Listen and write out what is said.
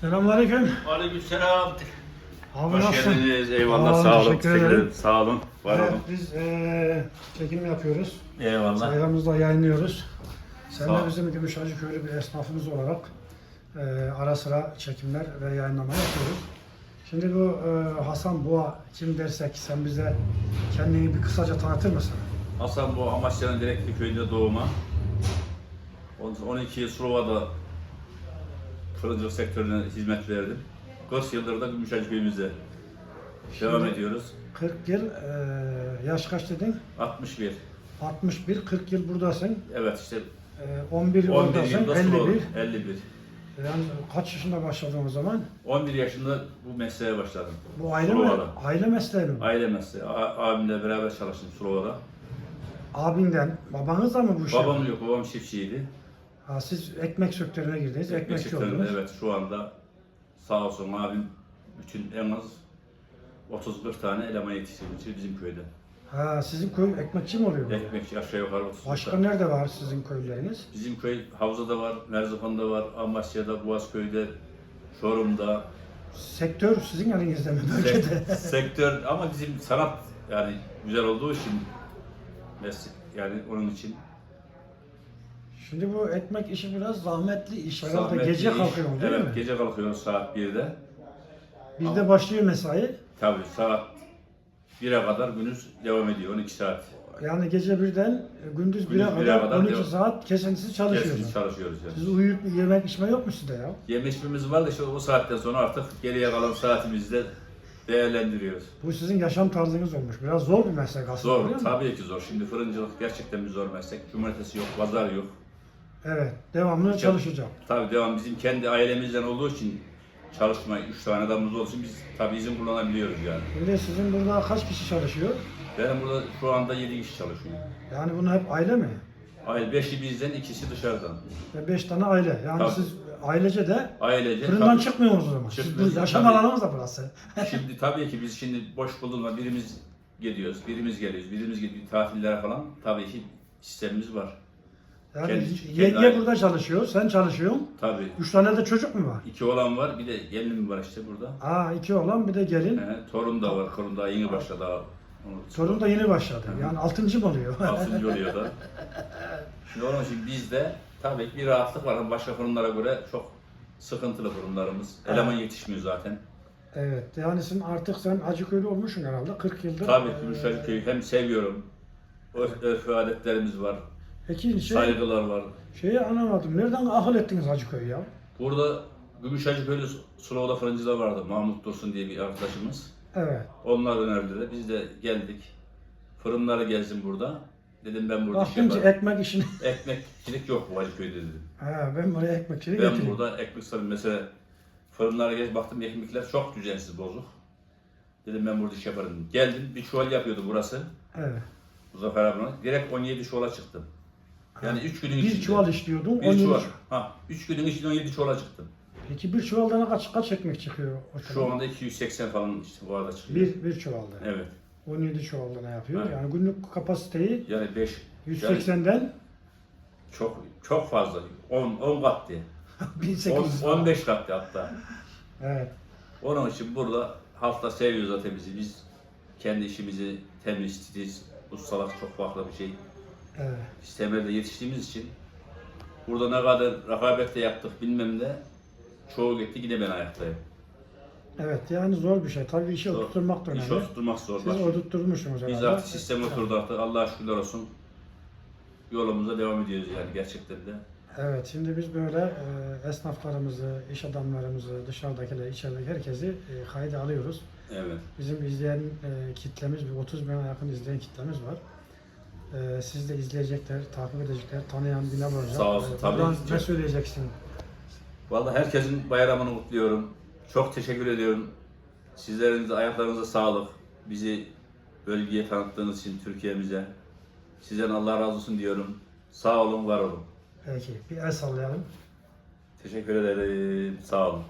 Selamünaleyküm. Aleykümselam. Abi Hoş nasılsın? geldiniz. Eyvallah. Sağ Sağ olun, olun. teşekkür ederim. Sağ olun. Var Evet, olun. biz eee çekim yapıyoruz. Eyvallah. Sayfamızda yayınlıyoruz. Sen Sağ de bizim Gümüşhacı Köylü bir esnafımız olarak eee, ara sıra çekimler ve yayınlama yapıyoruz. Şimdi bu eee, Hasan Boğa kim dersek sen bize kendini bir kısaca tanıtır mısın? Hasan bu Amasya'nın Direkli köyünde doğuma. 12 yıl Sulova'da fırıncılık sektörüne hizmet verdim. 40 yıldır da Gümüşhacı köyümüzde devam Şimdi- ediyoruz. 40 yıl eee, yaş kaç dedin? 61. 61, 40 yıl buradasın. Evet işte Eee, 11 11 oradasın, yılda 51. Sulova'da. 51. Yani kaç yaşında başladın o zaman? 11 yaşında bu mesleğe başladım. Bu aile mi? Sulova'da. Aile mesleği mi? Aile mesleği. A- abimle beraber çalıştım Sulova'da. Abinden, babanız da mı bu işe? Babam yok, babam çiftçiydi. Ha, siz ekmek sektörüne girdiniz, ekmekçi Ekmekçilerin, oldunuz. evet şu anda sağ olsun abim bütün en az 30-40 tane eleman yetiştirmiş bizim köyde. Ha, sizin köy ekmekçi mi oluyor? Ekmekçi aşağı yukarı 30 Başka tane. nerede var sizin köyleriniz? Bizim köy Havza'da var, Merzifon'da var, Amasya'da, Boğazköy'de, Çorum'da. Sektör sizin elinizde mi Sek- bölgede? sektör ama bizim sanat yani güzel olduğu için meslek yani onun için Şimdi bu ekmek işi biraz zahmetli iş. Herhalde zahmetli gece iş. kalkıyorsun değil evet, mi? gece kalkıyoruz saat 1'de. Bizde başlıyor mesai. Tabii saat 1'e kadar günüz devam ediyor 12 saat. Yani gece birden e, gündüz Gündüz 1'e bire kadar, kadar 12 devam. saat kesintisiz Kesin çalışıyorsunuz. çalışıyoruz yani. Siz uyuyup bir yemek içme yok mu sizde ya? Yeme içmemiz var da işte o saatten sonra artık geriye kalan saatimizde değerlendiriyoruz. Bu sizin yaşam tarzınız olmuş. Biraz zor bir meslek aslında. Zor, değil mi? tabii ki zor. Şimdi fırıncılık gerçekten bir zor meslek. Cumartesi yok, pazar yok. Evet, devamlı çalışacağım. Tabii devam bizim kendi ailemizden olduğu için çalışma, üç tane adamımız için biz tabii izin kullanabiliyoruz yani. Şimdi sizin burada kaç kişi çalışıyor? Benim burada şu anda 7 kişi çalışıyor. Yani bunu hep aile mi? Aile beşi bizden, ikisi dışarıdan. Ve beş tane aile. Yani Tabii. siz ailece de Ailece fırından tabii- çıkmıyorsunuz o zaman. Siz Çıkmıyoruz, bu yaşam tabii. alanınız da burası. Şimdi tabii ki biz şimdi boş bulunma birimiz gidiyoruz, birimiz geliyoruz, birimiz gidiyor tatillere falan tabii ki sistemimiz var. Yani Kendi- yenge aile- burada çalışıyor, sen çalışıyorsun. Tabii. Üç tane de çocuk mu var? İki olan var, bir de gelinim var işte burada. Aa iki olan bir de gelin. He, torun da var, torun daha yeni başladı daha. Onu- Torun da yeni başladı. Yani altıncı mı oluyor? Altıncı oluyor da. Şimdi onun için bizde tabii ki bir rahatlık var ama başka fırınlara göre çok sıkıntılı fırınlarımız. Eleman yetişmiyor zaten. evet. Yani sen artık sen Hacıköylü olmuşsun herhalde 40 yıldır. Tabii Ee, Gümüşhacı köyü hem seviyorum. Örf, örf ve adetlerimiz var. Peki şey, Saygılar var. şeyi anlamadım. Nereden akıl ettiniz Hacıköy'ü ya? Burada Gümüşhacı köyü Sulova'da fırıncılar vardı. Mahmut Dursun diye bir arkadaşımız. Evet. Onlar önerdiler. Biz de geldik. Fırınları gezdim burada. Dedim ben burada iş Baktım ki yaparım. ekmek işini. Ekmekçilik yok bu Hacıköy'de dedim. Ha, ben buraya ekmekçilik Ben getireyim. burada ekmek sarım mesela fırınlara gelip baktım ekmekler çok düzensiz bozuk. Dedim ben burada iş yaparım. Geldim bir çuval yapıyordu burası. Evet. Muzaffer abime. Direkt 17 çuvala çıktım. Yani 3 günün Bir içinde. çuval işliyordun. Bir 17 çuval. çu- Ha, 3 günün içinde 17 çuvala çıktım. Peki bir çuvaldan kaç kaç ekmek çıkıyor? o Şu anda 280 falan işte bu arada çıkıyor. bir bir çuvalda. Evet. 17 çuvalda ne yapıyor? Evet. Yani günlük kapasiteyi Yani 5 yani 180'den çok çok fazla. 10 10 kat diye. 1800. 10, 15 kat diye hatta. Evet. Onun için burada hafta seviyor zaten bizi. Biz kendi işimizi temiz, titiz, ustalık çok farklı bir şey. Evet. Biz temelde yetiştiğimiz için burada ne kadar rekabette yaptık bilmem ne çoğu gitti yine ben ayaktayım. Evet yani zor bir şey. Tabii işi Zor. oturtturmak da önemli. İş oturtmak zor. Siz Bak, oturtturmuşsunuz Biz herhalde. artık sistem oturdu artık. Allah'a şükürler olsun. Yolumuza devam ediyoruz yani gerçekten de. Evet şimdi biz böyle e, esnaflarımızı, iş adamlarımızı, dışarıdakileri, içerideki herkesi e, kayda alıyoruz. Evet. Bizim izleyen e, kitlemiz, bir 30 bine yakın izleyen kitlemiz var. E, siz de izleyecekler, takip edecekler, tanıyan bine olacak. Sağ olsun, E, tabii buradan. Ne söyleyeceksin? Vallahi herkesin bayramını kutluyorum. Çok teşekkür ediyorum. Sizlerin de ayaklarınıza sağlık. Bizi bölgeye tanıttığınız için Türkiye'mize. Sizden Allah razı olsun diyorum. Sağ olun, var olun. Peki bir el sallayalım. Teşekkür ederim. Sağ olun.